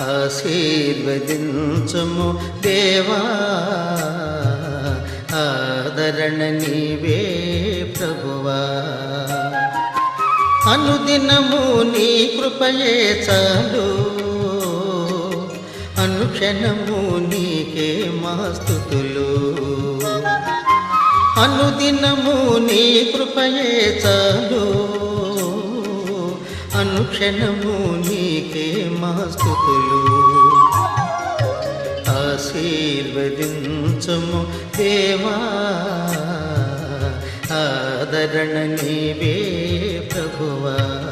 ఆశీర్వదించుము దేవా. ఆదరణ నీవే ప్రభువా. అనుదినము నీ కృపయే చాలు. అనుక్షణము నీకే మాస్తుతులు అనుదినము నీ కృపయే చాలు. అనుక్షణము నీకే మాస్తుతులు ఆశీర్వదించము దేవా. ఆదరణ నీవే ప్రభువా.